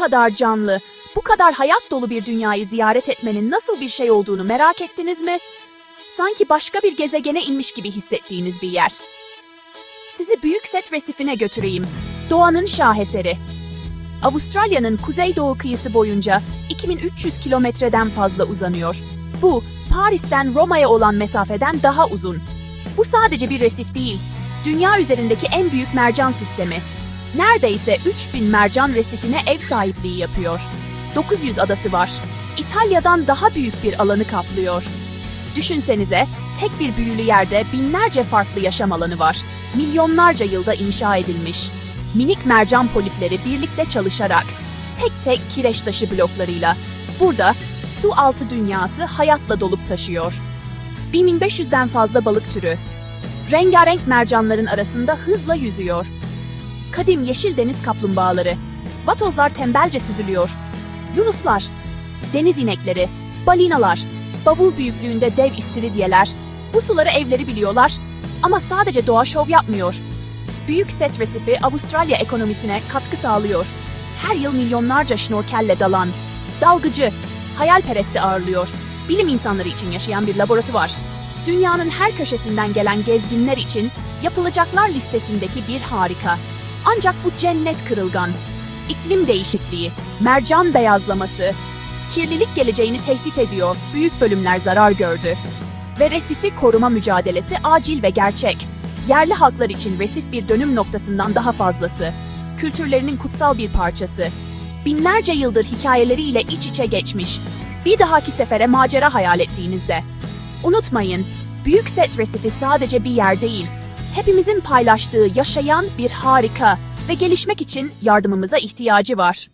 kadar canlı, bu kadar hayat dolu bir dünyayı ziyaret etmenin nasıl bir şey olduğunu merak ettiniz mi? Sanki başka bir gezegene inmiş gibi hissettiğiniz bir yer. Sizi Büyük Set Resifine götüreyim. Doğanın şaheseri. Avustralya'nın kuzeydoğu kıyısı boyunca 2300 kilometreden fazla uzanıyor. Bu, Paris'ten Roma'ya olan mesafeden daha uzun. Bu sadece bir resif değil, dünya üzerindeki en büyük mercan sistemi. Neredeyse 3000 mercan resifine ev sahipliği yapıyor. 900 adası var. İtalya'dan daha büyük bir alanı kaplıyor. Düşünsenize, tek bir büyülü yerde binlerce farklı yaşam alanı var. Milyonlarca yılda inşa edilmiş. Minik mercan polipleri birlikte çalışarak, tek tek kireç taşı bloklarıyla, burada su altı dünyası hayatla dolup taşıyor. 1500'den fazla balık türü, rengarenk mercanların arasında hızla yüzüyor. Kadim yeşil deniz kaplumbağaları, vatozlar tembelce süzülüyor. Yunuslar, deniz inekleri, balinalar, bavul büyüklüğünde dev istiridyeler, bu suları evleri biliyorlar ama sadece doğa şov yapmıyor. Büyük Set Resifi Avustralya ekonomisine katkı sağlıyor. Her yıl milyonlarca şnorkelle dalan, dalgıcı, hayalperesti ağırlıyor. Bilim insanları için yaşayan bir laboratuvar. Dünyanın her köşesinden gelen gezginler için yapılacaklar listesindeki bir harika. Ancak bu cennet kırılgan. İklim değişikliği, mercan beyazlaması, kirlilik geleceğini tehdit ediyor. Büyük bölümler zarar gördü. Ve resifi koruma mücadelesi acil ve gerçek. Yerli halklar için resif bir dönüm noktasından daha fazlası. Kültürlerinin kutsal bir parçası. Binlerce yıldır hikayeleriyle iç içe geçmiş. Bir dahaki sefere macera hayal ettiğinizde. Unutmayın, Büyük Set Resifi sadece bir yer değil. Hepimizin paylaştığı yaşayan bir harika ve gelişmek için yardımımıza ihtiyacı var.